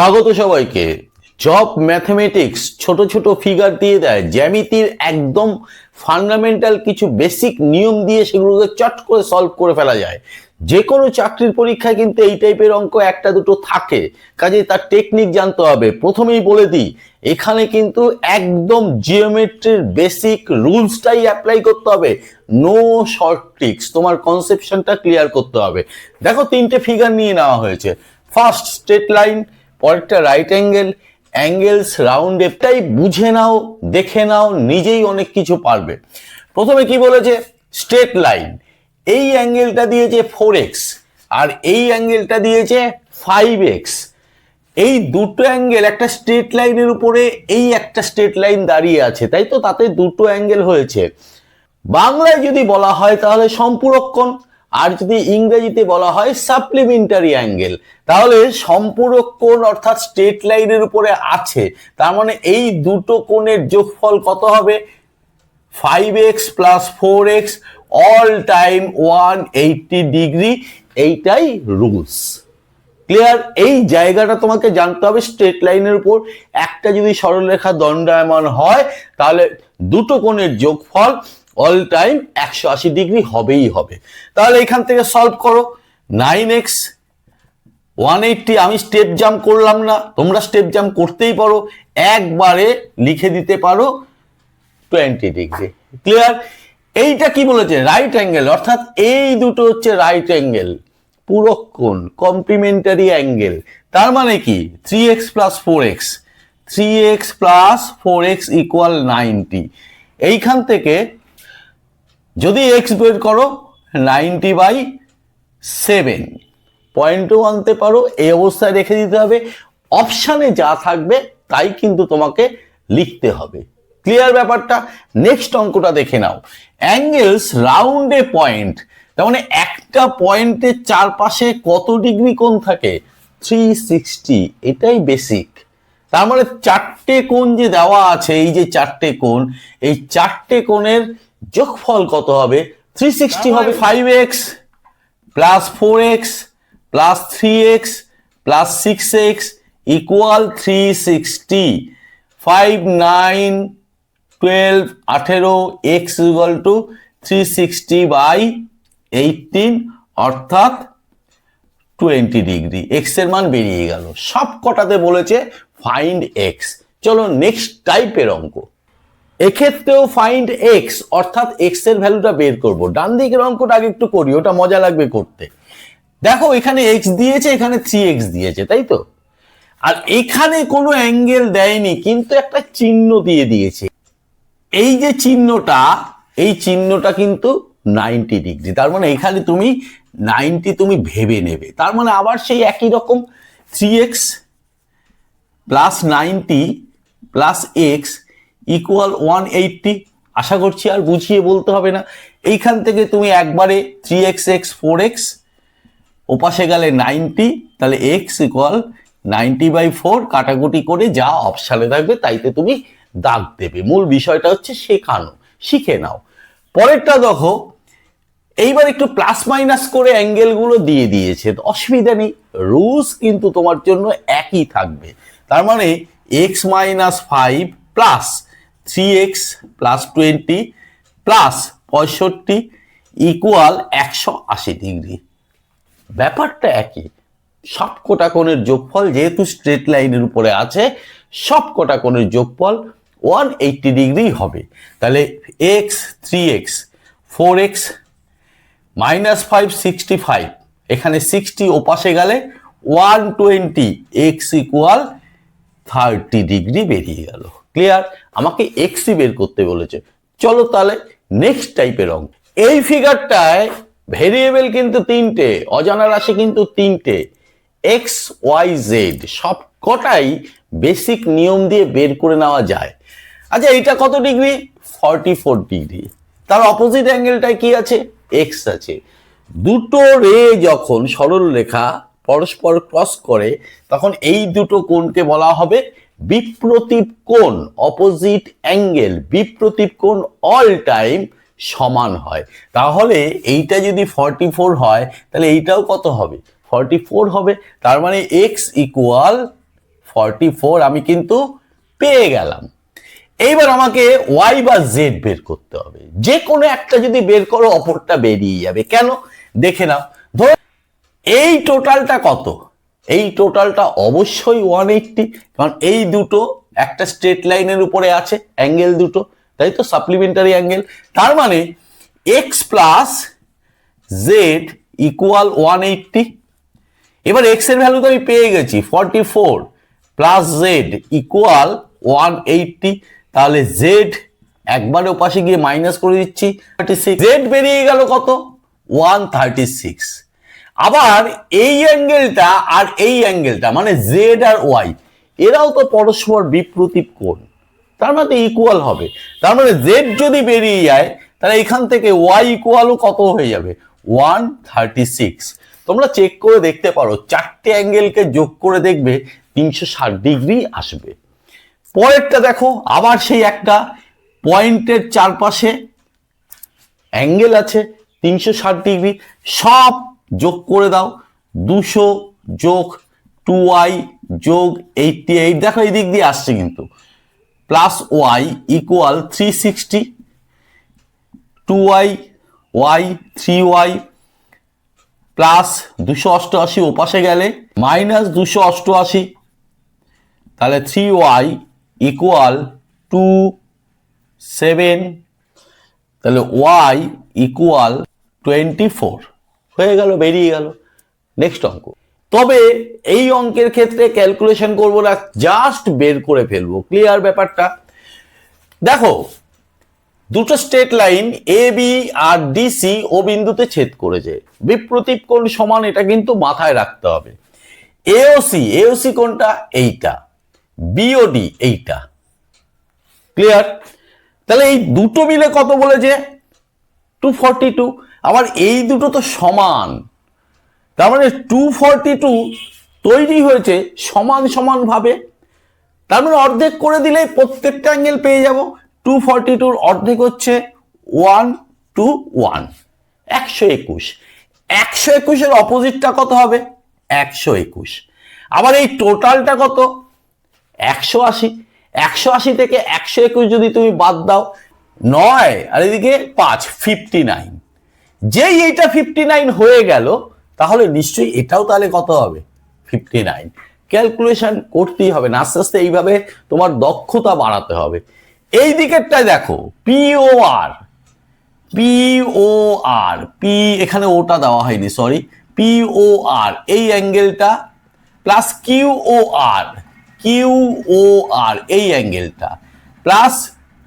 স্বাগত সবাইকে। Job mathematics ছোট ছোট ফিগার দিয়ে দেয়। জ্যামিতির একদম ফান্ডামেন্টাল কিছু বেসিক নিয়ম দিয়ে সেগুলোকে চট করে সলভ করে ফেলা যায়। যে কোনো চাকরির পরীক্ষায় কিন্তু এই টাইপের অঙ্ক একটা দুটো থাকে। কাজে তার টেকনিক জানতে হবে। প্রথমেই বলে দিই, এখানে কিন্তু একদম জিওমেট্রির বেসিক রুলসটাই অ্যাপ্লাই করতে হবে। নো শর্ট ট্রিক্স তোমার কনসেপশনটা ক্লিয়ার করতে হবে। দেখো তিনটে ফিগার নিয়ে নেওয়া হয়েছে। ফার্স্ট স্ট্রেট লাইন পরেরটা রাইট অ্যাঙ্গেল অ্যাঙ্গেলস রাউন্ড এটাই বুঝে নাও, দেখে নাও, নিজেই অনেক কিছু পারবে। প্রথমে কি বলেছে? স্ট্রেট লাইন এই অ্যাঙ্গেলটা দিয়েছে ফোর এক্স আর এই অ্যাঙ্গেলটা দিয়েছে ফাইভ এক্স এই দুটো অ্যাঙ্গেল একটা স্ট্রেট লাইনের উপরে, এই একটা স্ট্রেট লাইন দাঁড়িয়ে আছে। তাই তো তাতে দুটো অ্যাঙ্গেল হয়েছে। বাংলায় যদি বলা হয়, তাহলে সম্পূরক কোণ? আর যদি ইংরেজিতে বলা হয় সাপ্লিমেন্টারি অ্যাঙ্গেল তাহলে সম্পূরক কোণ অর্থাৎ স্ট্রেট লাইনের উপরে আছে। তার মানে এই দুটো কোণের যোগফল কত হবে? Five x plus four x all time one eighty degree এইটাই রুলস ক্লিয়ার এই জায়গাটা তোমাকে জানতে হবে স্ট্রেট লাইনের উপর। একটা যদি সরলরেখা দণ্ডায়মান হয়, তাহলে দুটো কোণের যোগফল অল টাইম একশো আশি ডিগ্রি হবেই হবে। তাহলে এখান থেকে সলভ করো। নাইন এক্স ওয়ান এইটটি আমি স্টেপ জাম্প করলাম না। তোমরা স্টেপ জাম্প করতেই পারো। একবারে লিখে দিতে পারো টোয়েন্টি ডিগ্রি ক্লিয়ার এইটা কি বলেছে? রাইট অ্যাঙ্গেল অর্থাৎ এই দুটো হচ্ছে রাইট অ্যাঙ্গেল পূরক কোণ কমপ্লিমেন্টারি অ্যাঙ্গেল তার মানে কি? Three x plus four x three x plus four x equal ninety এইখান থেকে যদি এক্স বের করো নাইনটি বাই সেভেন পয়েন্টও আনতে পারো, এই অবস্থায় রেখে দিতে হবে। অপশানে যা থাকবে, তাই কিন্তু তোমাকে লিখতে হবে। ক্লিয়ার ব্যাপারটা? নেক্সট অঙ্কটা দেখে নাও। অ্যাঙ্গেলস রাউন্ড এ পয়েন্ট তার মানে একটা পয়েন্টের চারপাশে কত ডিগ্রি কোণ থাকে? থ্রি সিক্সটি এটাই বেসিক তার মানে চারটে কোণ যে দেওয়া আছে, এই যে চারটে কোণ, এই চারটে কোণের যোগফল কত হবে? থ্রি সিক্সটি হবে five x plus four x plus three x plus six x equal three sixty five nine twelve আঠেরো x equal to three sixty by eighteen অর্থাৎ টোয়েন্টি ডিগ্রি এক্সের মান বেরিয়ে গেল। সব কটাতে বলেছে ফাইন্ড এক্স চলো নেক্সট টাইপের অঙ্ক। এক্ষেত্রেও ফাইন্ড এক্স অর্থাৎ এক্সের ভ্যালুটা বের করব। ডান দিকের অঙ্কটা আগে একটু করি, ওটা মজা লাগবে করতে। দেখো, এখানে এক্স দিয়েছে, এখানে থ্রি এক্স দিয়েছে, তাই তো? আর এখানে কোনো অ্যাঙ্গেল দেয়নি, কিন্তু একটা চিহ্ন দিয়ে দিয়েছে। এই যে চিহ্নটা, এই চিহ্নটা কিন্তু নাইনটি ডিগ্রি তার মানে এখানে তুমি নাইনটি তুমি ভেবে নেবে। তার মানে আবার সেই একই রকম three x plus ninety plus x equal one eighty আশা করছি আর বুঝিয়ে বলতে হবে না। এইখান থেকে তুমি একবারে three x x four x ওপাশে গেলে নাইনটি তাহলে x equal ninety by four কাটাকুটি করে যা অপশানে থাকবে তাইতে তুমি দাগ দেবে। মূল বিষয়টা হচ্ছে শেখানো, শিখে নাও। পরেরটা দেখো, এইবার একটু প্লাস মাইনাস করে অ্যাঙ্গেলগুলো দিয়ে দিয়েছে অসুবিধা নেই। রুলস কিন্তু তোমার জন্য একই থাকবে। তার মানে x minus five plus three x plus twenty plus পঁয়ষট্টি ইকুয়াল একশো আশি ডিগ্রি ব্যাপারটা একই। সব কটা কোণের যোগফল যেহেতু স্ট্রেট লাইনের উপরে আছে সব কটা কোণের যোগফল ওয়ান এইটটি ডিগ্রি হবে। তাহলে x three x four x minus five sixty five এখানে সিক্সটি ওপাশে গেলে one twenty x equal thirty degree বেরিয়ে গেল। ক্লিয়ার আমাকে এক্সই বের করতে বলেছে। চলো তাহলে নেক্সট টাইপের অঙ্ক। এই ফিগারটায় ভেরিয়েবল কিন্তু তিনটে, অজানা রাশি কিন্তু তিনটে। এক্স ওয়াই জেড সব কটাই বেসিক নিয়ম দিয়ে বের করে নেওয়া যায়। আচ্ছা এটা কত ডিগ্রি ফর্টি ফোর ডিগ্রি তার অপোজিট অ্যাঙ্গেলটায় কি আছে? এক্স আছে। দুটো রে যখন সরল রেখা পরস্পর ক্রস করে, তখন এই দুটো কোণকে বলা হবে বিপ্রতীপ কোণ অপোজিট অ্যাঙ্গেল বিপ্রতীপ কোণ অল টাইম সমান হয়। তাহলে এইটা যদি ফর্টি ফোর হয়, তাহলে এইটাও কত হবে? ফর্টি ফোর হবে, তার মানে এক্স ইকুয়াল ফর্টি ফোর আমি কিন্তু পেয়ে গেলাম। এইবার আমাকে ওয়াই বা জেড বের করতে হবে। যে কোনো একটা যদি বের করো, অপরটা বেরিয়ে যাবে। কেন? দেখে নাও। ধরো এই টোটালটা কত? এই টোটালটা অবশ্যই ওয়ান এইটটি কারণ এই দুটো একটা স্ট্রেট লাইনের উপরে আছে অ্যাঙ্গেল দুটো, তাই তো? সাপ্লিমেন্টারি অ্যাঙ্গেল তার মানে x plus z equal one eighty এবার এক্সের ভ্যালু তো আমি পেয়ে গেছি forty four plus z equal one eighty তাহলে জেড একবারে ওপাশে গিয়ে মাইনাস করে দিচ্ছি থার্টি সিক্স জেড বেরিয়ে গেল কত? ওয়ান থার্টি সিক্স আবার এই অ্যাঙ্গেলটা আর এই অ্যাঙ্গেলটা মানে জেড আর ওয়াই এরাও তো পরস্পর বিপ্রতীপ কোণ। তার মানে ইকুয়াল হবে। তার মানে জেড যদি বেরিয়ে যায়, তাহলে এখান থেকে ওয়াই ইকুয়ালও কত হয়ে যাবে? ওয়ান থার্টি সিক্স তোমরা চেক করে দেখতে পারো, চারটে অ্যাঙ্গেলকে যোগ করে দেখবে, তিনশো ষাট ডিগ্রি আসবে। পরেরটা দেখো, আবার সেই একটা পয়েন্টের চারপাশে অ্যাঙ্গেল আছে, তিনশো ষাট ডিগ্রি। সব যোগ করে দাও। দুশো যোগ টু ওয়াই যোগ এইটটি এইট দেখো এই দিক দিয়ে আসছে কিন্তু। Plus y equal three sixty two y y three y plus দুশো অষ্টআশি ওপাশে গেলে মাইনাস দুশো অষ্টআশি। তাহলে three y equal two seven তাহলে ওয়াই ইকুয়াল টোয়েন্টি ফোর হয়ে গেল, বেরিয়ে গেল। নেক্সট অঙ্ক। তবে এই অঙ্কের ক্ষেত্রে ক্যালকুলেশন করব না জাস্ট বের করে ফেলব। ক্লিয়ার ব্যাপারটা? দেখো, দুটো স্টেট লাইন এ বি আর ডিসি ও বিন্দুতে ছেদ করেছে। বিপ্রতীপ কোণ সমান, এটা কিন্তু মাথায় রাখতে হবে। এওসি এওসি কোনটা এইটা বিওডি এইটা। ক্লিয়ার তাহলে এই দুটো মিলে কত বলেছে? টু ফর্টি টু আবার এই দুটো তো সমান। তার মানে টু ফর্টি টু তৈরি হয়েছে সমান সমান ভাবে তার মানে অর্ধেক করে দিলেই প্রত্যেকটা অ্যাঙ্গেল পেয়ে যাব। টু ফর্টি টুর অর্ধেক হচ্ছে ওয়ান টু ওয়ান একশো একুশ। একশো একুশের অপোজিটটা কত হবে? একশো একুশ। আবার এই টোটালটা কত? একশো আশি। একশো আশি থেকে একশো একুশ যদি তুমি বাদ দাও, নয়। আর এদিকে পাঁচ ফিফটি নাইন যেই এইটা ফিফটি নাইন হয়ে গেল, তাহলে নিশ্চয়ই এটাও তাহলে কত হবে? ফিফটি নাইন ক্যালকুলেশন করতেই হবে না, আস্তে আস্তে এইভাবে তোমার দক্ষতা বাড়াতে হবে। এই দিকেরটায় দেখো পিওআর পিওআর পি এখানে ওটা দেওয়া হয়নি সরি পিওআর এই অ্যাঙ্গেলটা প্লাস কিউওআর কিউওআর এই অ্যাঙ্গেলটা প্লাস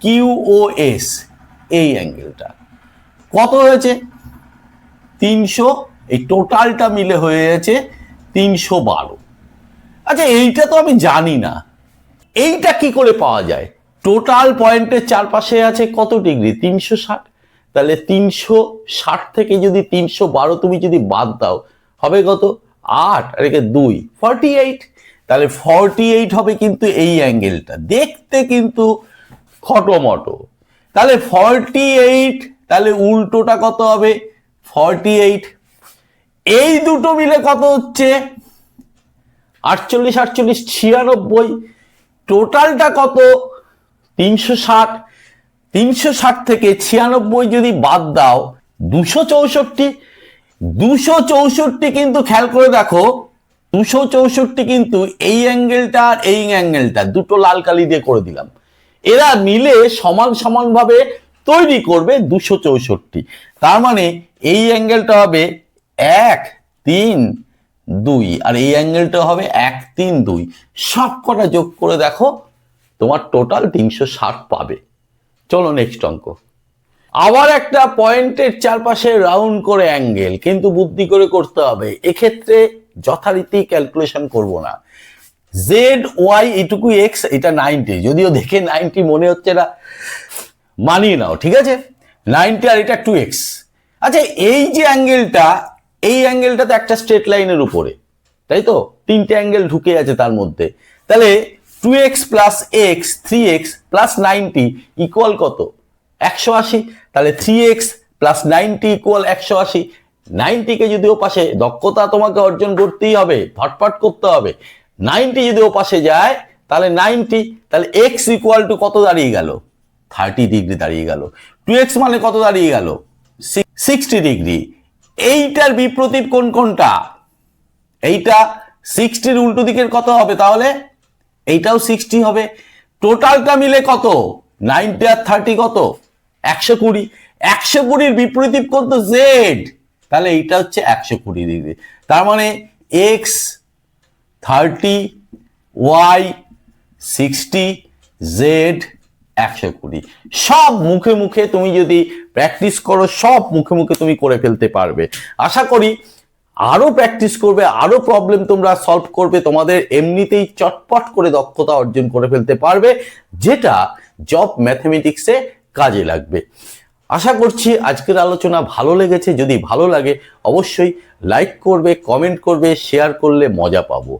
কিউওএস এই অ্যাঙ্গেলটা কত হয়েছে? তিনশো, এই টোটালটা মিলে হয়ে গেছে তিনশো বারো। আচ্ছা এইটা তো আমি জানি না। এইটা কি করে পাওয়া যায়? টোটাল পয়েন্টের চারপাশে আছে কত ডিগ্রি? তিনশো ষাট। তাহলে তিনশো ষাট থেকে যদি তিনশো বারো তুমি যদি বাদ দাও, হবে কত? আট, আর একে দুই, ফর্টি এইট। তাহলে ফর্টি এইট হবে কিন্তু এই অ্যাঙ্গেলটা। দেখতে কিন্তু খটোমটো। তাহলে ফর্টি এইট, তাহলে উল্টোটা কত হবে? ফর্টি এইট এই দুটো মিলে কত হচ্ছে? আটচল্লিশ আটচল্লিশ, ছিয়ানব্বই। টোটালটা কত? তিনশো ষাট। তিনশো ষাট থেকে ছিয়ানব্বই যদি বাদ দাও, দুশো চৌষট্টি। দুশো চৌষট্টি কিন্তু খেয়াল করে দেখো, দুশো চৌষট্টি কিন্তু এই অ্যাঙ্গেলটা আর এই অ্যাঙ্গেলটা, দুটো লাল কালি দিয়ে করে দিলাম। এরা মিলে সমান সমান ভাবে তৈরি করবে দুশো চৌষট্টি। তার মানে এই অ্যাঙ্গেলটা হবে এক, তিন, দুই। আর এই অ্যাঙ্গেলটা হবে এক, তিন, দুই। সব কটা যোগ করে দেখো, তোমার টোটাল তিনশো ষাট পাবে। চলো নেক্সট অঙ্ক। আবার একটা পয়েন্টের চারপাশে রাউন্ড করে অ্যাঙ্গেল, কিন্তু বুদ্ধি করে করতে হবে। এক্ষেত্রে যথারীতি ক্যালকুলেশন করব না। জেড ওয়াই এটুকু এক্স এটা নাইনটি যদিও দেখে নাইনটি মনে হচ্ছে না। মানিয়ে নাও, ঠিক আছে? নাইনটি আর এটা টু এক্স আচ্ছা এই যে অ্যাঙ্গেলটা, এই অ্যাঙ্গেলটা তো একটা স্ট্রেট লাইনের উপরে, তাই তো? তিনটে অ্যাঙ্গেল ঢুকে আছে তার মধ্যে। তাহলে two x plus x three x plus ninety equal কত? একশো আশি। তাহলে three x plus ninety equal একশো আশি। নাইনটিকে যদি ও পাশে, দক্ষতা তোমাকে অর্জন করতেই হবে ফটফট করতে হবে। নাইনটি যদি ও পাশে যায়, তাহলে নাইনটি তাহলে এক্স ইকুয়াল টু কত দাঁড়িয়ে গেল? থার্টি ডিগ্রি দাঁড়িয়ে গেল। টু এক্স মানে কত দাঁড়িয়ে গেল? Sixty degree. এইটার বিপ্রতীপ কোন কোনটা? এইটা সিক্সটির উল্টো দিকের কত হবে তাহলে? এইটাও সিক্সটি হবে। টোটালটা মিলে কত? নাইনটি আর থার্টি কত? একশো কুড়ি। একশো কুড়ির বিপরীত কত জেড। তাহলে এইটা হচ্ছে একশো কুড়ি ডিগ্রি। তার মানে x thirty, y, sixty, z একশো কুড়ি। সব মুখে মুখে তুমি যদি প্র্যাকটিস করো, সব মুখে মুখে তুমি করে ফেলতে পারবে। আশা করি আরও প্র্যাকটিস করবে, আরও প্রবলেম তোমরা সলভ করবে, তোমাদের এমনিতেই চটপট করে দক্ষতা অর্জন করে ফেলতে পারবে, যেটা জব ম্যাথমেটিক্সে কাজে লাগবে। আশা করছি আজকের আলোচনা ভালো লেগেছে। যদি ভালো লাগে, অবশ্যই লাইক করবে কমেন্ট করবে শেয়ার করলে মজা পাবো।